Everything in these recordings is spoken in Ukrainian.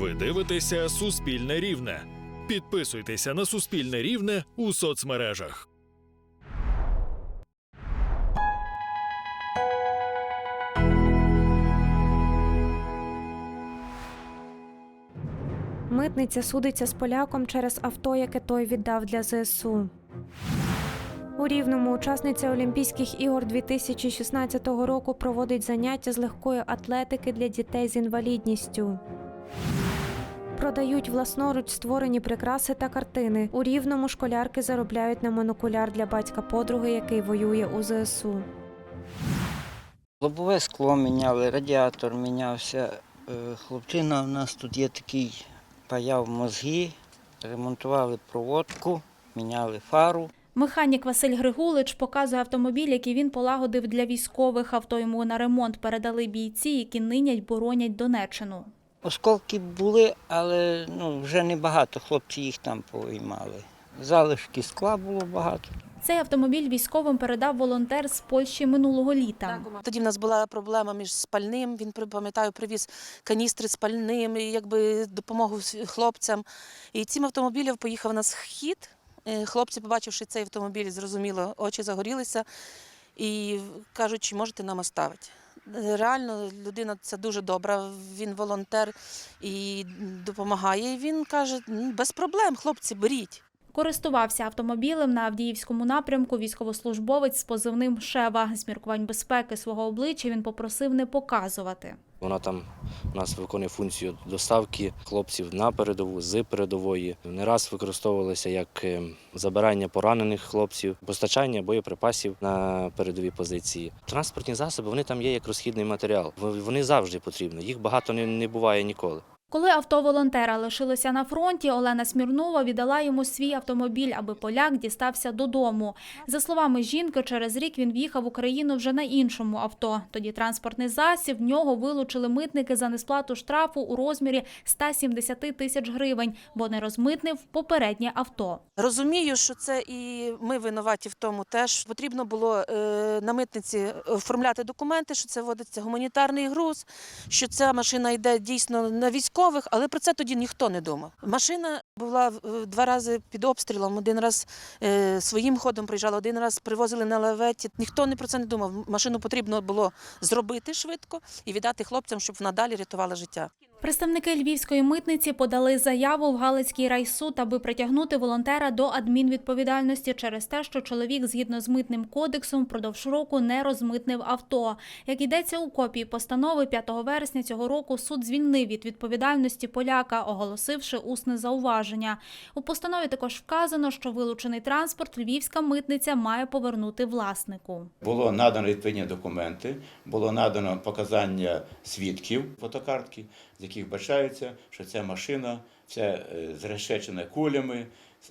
Ви дивитеся Суспільне Рівне. Підписуйтеся на Суспільне Рівне у соцмережах. Митниця судиться з поляком через авто, яке той віддав для ЗСУ. У Рівному учасниця Олімпійських ігор 2016 року проводить заняття з легкої атлетики для дітей з інвалідністю. Продають власноруч створені прикраси та картини. У Рівному школярки заробляють на монокуляр для батька подруги, який воює у ЗСУ. Лобове скло міняли, радіатор мінявся. Е, Хлопчина у нас тут є такий паяв мозги, ремонтували проводку, міняли фару. Механік Василь Григулич показує автомобіль, який він полагодив для військових. Авто йому на ремонт передали бійці, які нині боронять Донеччину. Осколки були, але ну, вже не багато, хлопці їх там повиймали. Залишки скла було багато. Цей автомобіль військовим передав волонтер з Польщі минулого літа. Тоді в нас була проблема між спальним. Він пам'ятаю, привіз каністри з пальним, і якби допомогу хлопцям. І цим автомобілем поїхав на схід. Е, Хлопці, побачивши цей автомобіль, зрозуміло, очі загорілися і кажуть, чи можете нам оставити. Реально, людина це дуже добра. Він волонтер і допомагає. І він каже: «Ну, без проблем, хлопці, беріть. Користувався автомобілем на Авдіївському напрямку військовослужбовець з позивним Шева. З міркувань безпеки свого обличчя він попросив не показувати. Вона там у нас виконує функцію доставки хлопців на передову з передової. Не раз використовувалася як е, забирання поранених хлопців, постачання боєприпасів на передові позиції. Транспортні засоби вони там є як розхідний матеріал. Вони завжди потрібні. Їх багато не буває ніколи. Коли авто волонтера лишилося на фронті, Олена Смірнова віддала йому свій автомобіль, аби поляк дістався додому. За словами жінки, через рік він в'їхав в Україну вже на іншому авто. Тоді транспортний засіб в нього вилучили митники за несплату штрафу у розмірі 170 тисяч гривень, бо не розмитнив попереднє авто. Розумію, що це і ми винуваті в тому теж. Потрібно було е, на митниці оформляти документи, що це вводиться гуманітарний груз, що ця машина йде дійсно на військових, але про це тоді ніхто не думав. Машина була е, два рази під обстрілом, один раз е, своїм ходом приїжджала, один раз привозили на лаветі. Ніхто не про це не думав. Машину потрібно було зробити швидко і віддати хлопцям, щоб вона далі рятувала життя. Представники львівської митниці подали заяву в Галицький райсуд, аби притягнути волонтера до адмінвідповідальності через те, що чоловік згідно з митним кодексом впродовж року не розмитнив авто. Як йдеться у копії постанови 5 вересня цього року, суд звільнив від відповідальності поляка, оголосивши усне зауваження. У постанові також вказано, що вилучений транспорт львівська митниця має повернути власнику. Було надано відповідні документи, було надано показання свідків фотокартки, з яких бачається, що ця машина вся е, зрешечена кулями,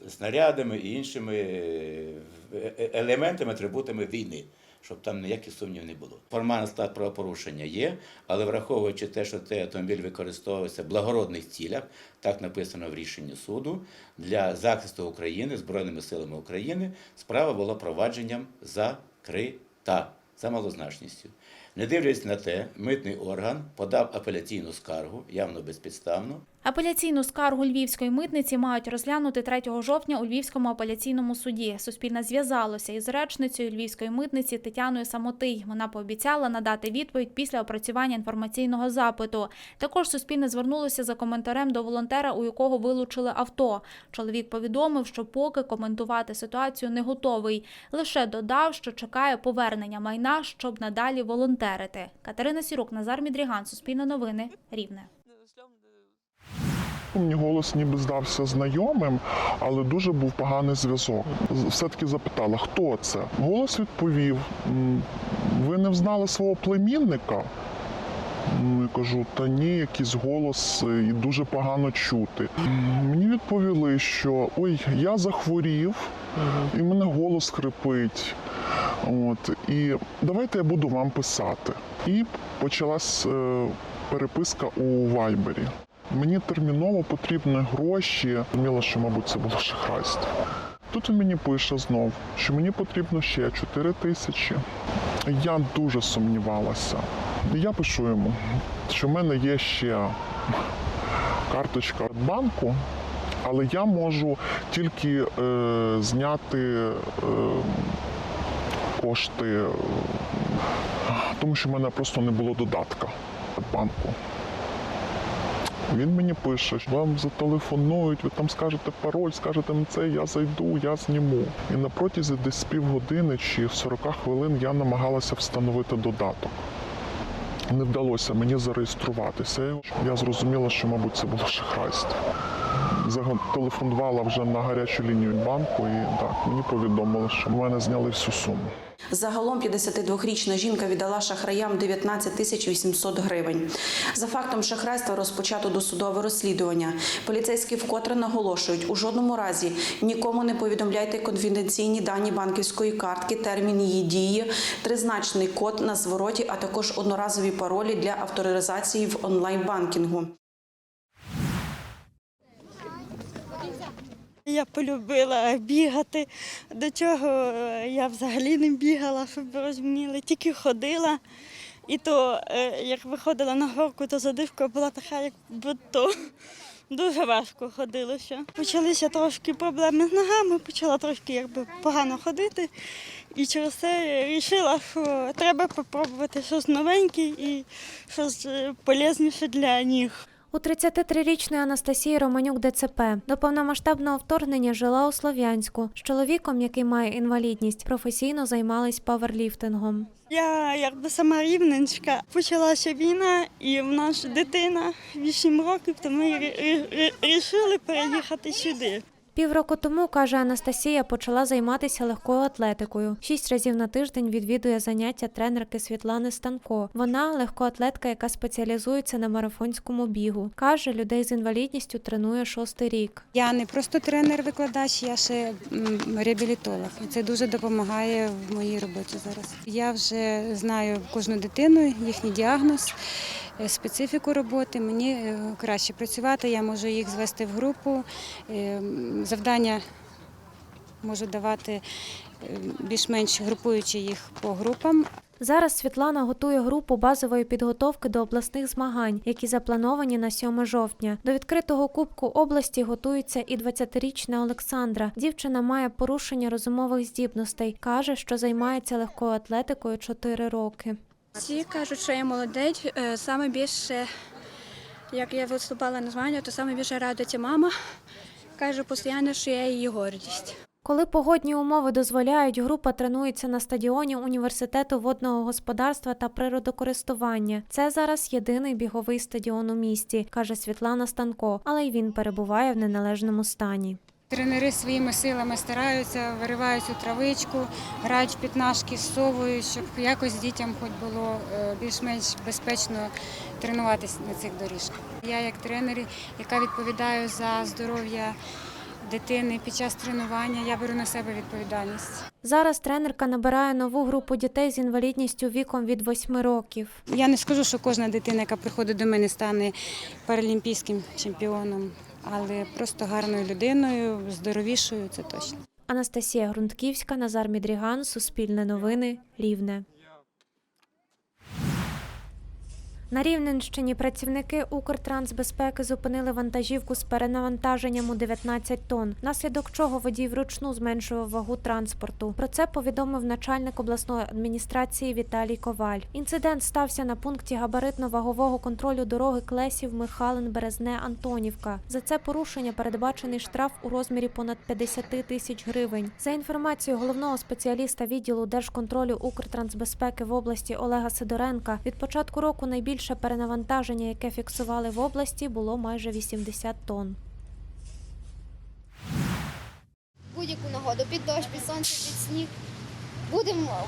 снарядами і іншими е, е- елементами, атрибутами війни. Щоб там ніяких сумнівів не було. Формальний склад правопорушення є, але враховуючи те, що цей автомобіль використовується в благородних цілях, так написано в рішенні суду, для захисту України Збройними силами України справа була провадженням закрита за малозначністю. Не дивлячись на те, митний орган подав апеляційну скаргу, явно безпідставно, Апеляційну скаргу львівської митниці мають розглянути 3 жовтня у Львівському апеляційному суді. Суспільне зв'язалося із речницею львівської митниці Тетяною Самотий. Вона пообіцяла надати відповідь після опрацювання інформаційного запиту. Також суспільне звернулося за коментарем до волонтера, у якого вилучили авто. Чоловік повідомив, що поки коментувати ситуацію не готовий. Лише додав, що чекає повернення майна, щоб надалі волонтерити. Катерина Сірук, Назар Мідріган, Суспільне новини, Рівне. Мені голос ніби здався знайомим, але дуже був поганий зв'язок. Все-таки запитала, хто це. Голос відповів: ви не взнали свого племінника? Ну, Я кажу, та ні, якийсь голос е, і дуже погано чути. Мені відповіли, що ой, я захворів, і в мене голос хрипить. От, і давайте я буду вам писати. І почалась е, переписка у Вайбері. Мені терміново потрібні гроші. Зрозуміло, що, мабуть, це було шахрайство. Тут він мені пише знов, що мені потрібно ще 4 тисячі. Я дуже сумнівалася. Я пишу йому, що в мене є ще карточка від банку, але я можу тільки е, зняти е, кошти, тому що в мене просто не було додатка від банку. Він мені пише, вам зателефонують, ви там скажете пароль, скажете на це, я зайду, я зніму. І на протязі десь півгодини чи 40 хвилин я намагалася встановити додаток. Не вдалося мені зареєструватися. Я зрозуміла, що, мабуть, це було шахрайство. Зателефонувала вже на гарячу лінію банку, і так мені повідомили, що в мене зняли всю суму. Загалом 52-річна жінка віддала шахраям 19 тисяч 800 гривень. За фактом шахрайства розпочато досудове розслідування. Поліцейські вкотре наголошують, у жодному разі нікому не повідомляйте конфіденційні дані банківської картки, термін її дії, тризначний код на звороті, а також одноразові паролі для авторизації в онлайн-банкінгу. Я полюбила бігати. До цього е, я взагалі не бігала, щоб розуміли, тільки ходила. І то, е, як виходила на горку, то задивка була така, як будто дуже важко ходилося. Почалися трошки проблеми з ногами, почала трошки якби погано ходити. І через це вирішила, що треба спробувати щось новеньке і щось е, полезніше для ніг. У 33-річної Анастасії Романюк ДЦП до повномасштабного вторгнення жила у Слов'янську. З чоловіком, який має інвалідність, професійно займалась паверліфтингом. Я якби сама рівненська. Почалася війна, і в нас дитина 8 років, то ми вирішили переїхати сюди. Півроку тому, каже Анастасія, почала займатися легкою атлетикою. Шість разів на тиждень відвідує заняття тренерки Світлани Станко. Вона легкоатлетка, яка спеціалізується на марафонському бігу. Каже, людей з інвалідністю тренує шостий рік. Я не просто тренер-викладач, я ще реабілітолог. Це дуже допомагає в моїй роботі зараз. Я вже знаю кожну дитину, їхній діагноз, специфіку роботи. Мені е, краще працювати, я можу їх звести в групу. е, Завдання можу давати е, більш-менш групуючи їх по групам, Зараз Світлана готує групу базової підготовки до обласних змагань, які заплановані на 7 жовтня. До відкритого кубку області готується і 20-річна Олександра. Дівчина має порушення розумових здібностей. каже, що займається легкою атлетикою 4 роки. Всі кажуть, що я молодець. Е, Саме більше, як я виступала на змаганнях, то саме більше радується мама. Каже постійно, що я її гордість. Коли погодні умови дозволяють, група тренується на стадіоні університету водного господарства та природокористування. Це зараз єдиний біговий стадіон у місті, каже Світлана Станко, але й він перебуває в неналежному стані. Тренери своїми силами стараються, виривають цю травичку, грають в пітнашки, зсовують, щоб якось дітям хоч було е, більш-менш безпечно тренуватися на цих доріжках. Я як тренер, яка відповідаю за здоров'я дитини під час тренування, я беру на себе відповідальність. Зараз тренерка набирає нову групу дітей з інвалідністю віком від 8 років. Я не скажу, що кожна дитина, яка приходить до мене, стане паралімпійським чемпіоном, але просто гарною людиною, здоровішою, це точно. Анастасія Грунтківська, Назар Мідріган, Суспільне новини, Рівне. На Рівненщині працівники Укртрансбезпеки зупинили вантажівку з перенавантаженням у 19 тонн, внаслідок чого водій вручну зменшував вагу транспорту. Про це повідомив начальник обласної адміністрації Віталій Коваль. Інцидент стався на пункті габаритно-вагового контролю дороги Клесів Михалин Березне Антонівка. За це порушення передбачений штраф у розмірі понад 50 тисяч гривень. За інформацією головного спеціаліста відділу Держконтролю Укртрансбезпеки в області Олега Сидоренка, від початку року найбільше перенавантаження, яке фіксували в області, було майже 80 тонн. будь-яку нагоду, під дощ, під сонце, під сніг. Будемо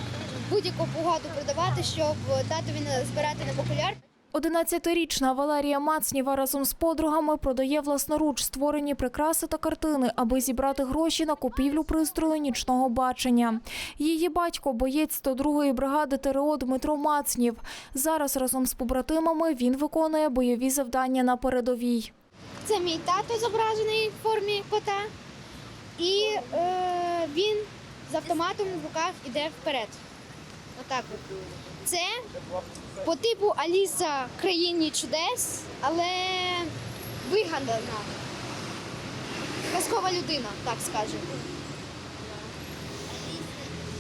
будь-яку погоду продавати, щоб татові збирати на бокуляр. 11-річна Валерія Мацніва разом з подругами продає власноруч створені прикраси та картини, аби зібрати гроші на купівлю пристрою нічного бачення. Її батько боєць 102-ї бригади ТРО Дмитро Мацнів. Зараз разом з побратимами він виконує бойові завдання на передовій. Це мій тато зображений в формі кота, і е, він з автоматом в руках іде вперед. Отак. от. Це по типу Аліса в країні чудес, але вигадана. Казкова людина, так скажемо.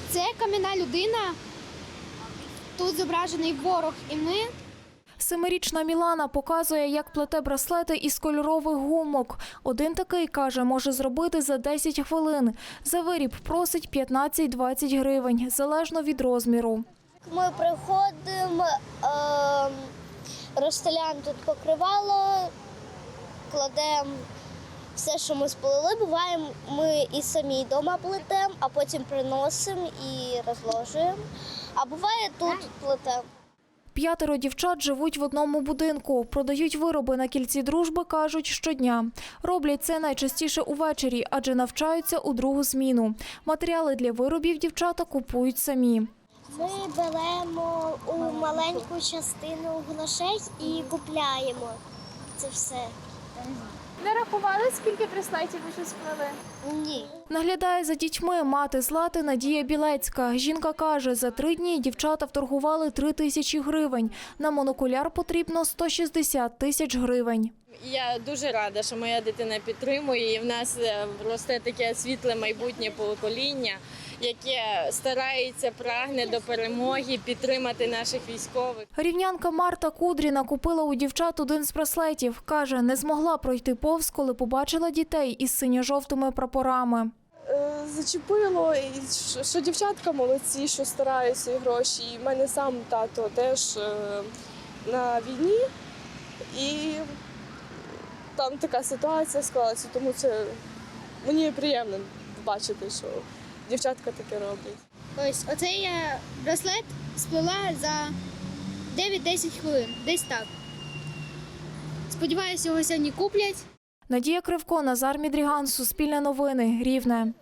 Це кам'яна людина. Тут зображений ворог і ми. Семирічна Мілана показує, як плете браслети із кольорових гумок. Один такий, каже, може зробити за 10 хвилин. За виріб просить 15-20 гривень, залежно від розміру. Ми приходимо, е, розстеляємо тут покривало, кладемо все, що ми сплели. Буває, ми і самі вдома плетемо, а потім приносимо і розложуємо. А буває тут плетемо. П'ятеро дівчат живуть в одному будинку. Продають вироби на кільці дружби, кажуть, щодня. Роблять це найчастіше увечері, адже навчаються у другу зміну. Матеріали для виробів дівчата купують самі. Ми беремо у маленьку частину грошей і купляємо це все. Не рахували, скільки браслетів вже сплели? Ні. Наглядає за дітьми мати Злати Надія Білецька. Жінка каже, за три дні дівчата вторгували три тисячі гривень. На монокуляр потрібно 160 тисяч гривень. Я дуже рада, що моя дитина підтримує, і в нас е, росте таке світле майбутнє покоління, яке старається, прагне до перемоги, підтримати наших військових. Рівнянка Марта Кудріна купила у дівчат один з браслетів. Каже, не змогла пройти повз, коли побачила дітей із синьо-жовтими прапорами. Е, Зачепило, і що- дівчатка молодці, що стараються і гроші. І в мене сам тато теж е, на війні, і там така ситуація склалася, тому це мені приємно бачити, що дівчатка таке роблять. Ось оцей я браслет сплела за 9-10 хвилин, десь так. Сподіваюся, його сьогодні куплять. Надія Кривко, Назар Мідріган, Суспільне новини, Рівне.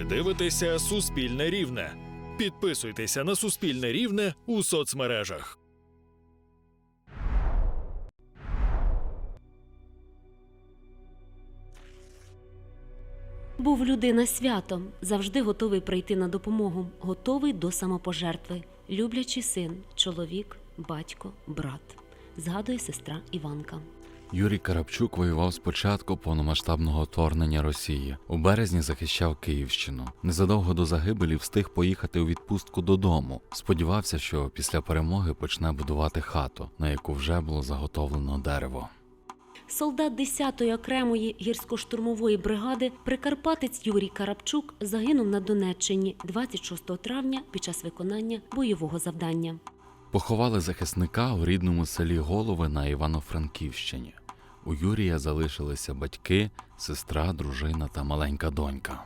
Ви дивитеся Суспільне Рівне. Підписуйтеся на Суспільне Рівне у соцмережах. Був людина святом, завжди готовий прийти на допомогу, готовий до самопожертви, люблячий син, чоловік, батько, брат. Згадує сестра Іванка. Юрій Карапчук воював з початку повномасштабного вторгнення Росії. У березні захищав Київщину. Незадовго до загибелі встиг поїхати у відпустку додому. Сподівався, що після перемоги почне будувати хату, на яку вже було заготовлено дерево. Солдат 10-ї окремої гірсько-штурмової бригади Прикарпатець Юрій Карапчук загинув на Донеччині 26 травня під час виконання бойового завдання. Поховали захисника у рідному селі Голови на Івано-Франківщині. У Юрія залишилися батьки, сестра, дружина та маленька донька.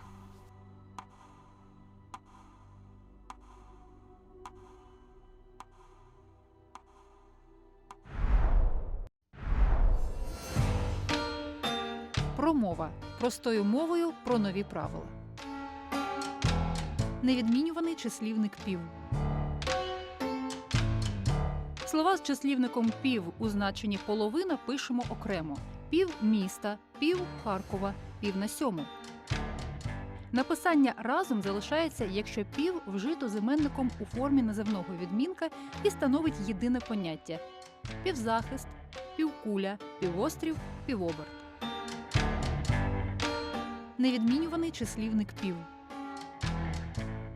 Промова простою мовою про нові правила. Невідмінюваний числівник пів. Слова з числівником пів у значенні половина пишемо окремо: пів міста, пів Харкова, пів на сьому. Написання разом залишається, якщо пів вжито з іменником у формі називного відмінка і становить єдине поняття: півзахист, півкуля, півострів, півоберт. Невідмінюваний числівник пів.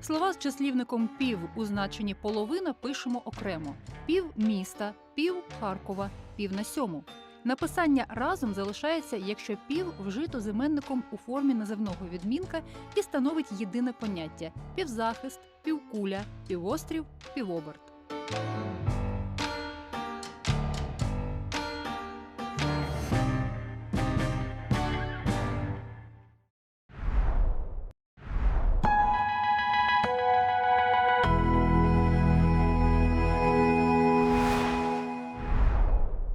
Слова з числівником пів у значенні половина пишемо окремо: пів міста, пів Харкова, пів на сьому. Написання разом залишається, якщо пів вжито з іменником у формі називного відмінка і становить єдине поняття: півзахист, півкуля, півострів, півоберт.